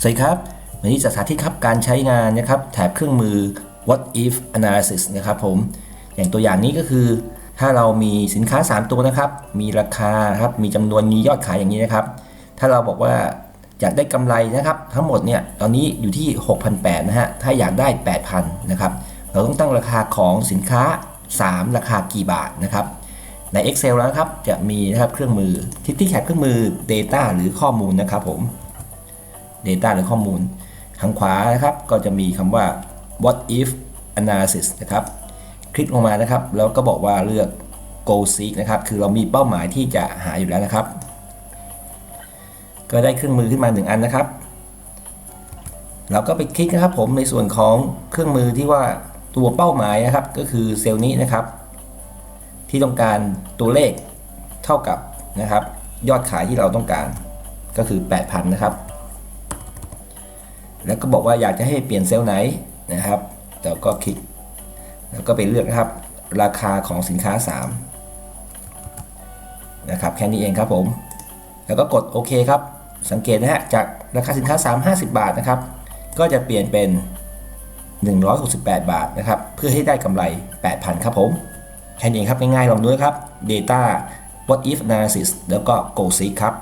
สวัสดีครับวันนี้จะสาธิตครับการใช้งานนะครับแถบเครื่องมือ what if analysis นะครับผมอย่างตัวอย่างนี้ก็คือ ถ้าเรามีสินค้า 3 ตัวนะครับ มีราคาครับมีจำนวนมียอดขายอย่างนี้นะครับ ถ้าเราบอกว่าอยากได้กำไรนะครับ ทั้งหมดเนี่ยตอนนี้อยู่ที่ 6,800นะฮะถ้าอยากได้ 8,000นะครับเราต้องตั้งราคาของสินค้า 3 ราคากี่บาทนะครับใน Excel แล้วนะครับจะมีนะครับเครื่องมือที่ที่แถบเครื่องมือ Data หรือข้อมูลนะครับผม Data หรือข้อมูลทางขวานะครับก็จะมีคำว่า what if analysis นะครับ คลิกลงมานะครับ แล้วก็บอกว่าเลือก go seek นะครับ คือเรามีเป้าหมายที่จะหาอยู่แล้วนะครับ ก็ได้เครื่องมือขึ้นมา 1 อันนะครับเราก็ไปคลิกนะครับผมในส่วนของเครื่องมือที่ว่าตัวเป้าหมายนะครับ ก็คือเซลล์นี้นะครับ ที่ต้องการตัวเลขเท่ากับนะครับ ยอดขายที่เราต้องการก็คือ 8,000 นะครับ แล้วก็บอกว่าอยากจะให้เปลี่ยนเซลล์ไหนนะครับเราก็คลิก แล้วก็ไปเลือกนะครับ ราคาของสินค้า 3 นะครับ แค่นี้เองครับผม แล้วก็กดโอเคครับ สังเกตนะฮะ จากราคาสินค้า 3 50 บาทนะครับ ก็จะเปลี่ยนเป็น 168 บาทนะครับ เพื่อให้ได้กำไร 8,000 ครับผม แค่นี้เองครับ ง่ายๆ ลองดูครับ Data What if Analysis แล้วก็ Go Seek ครับ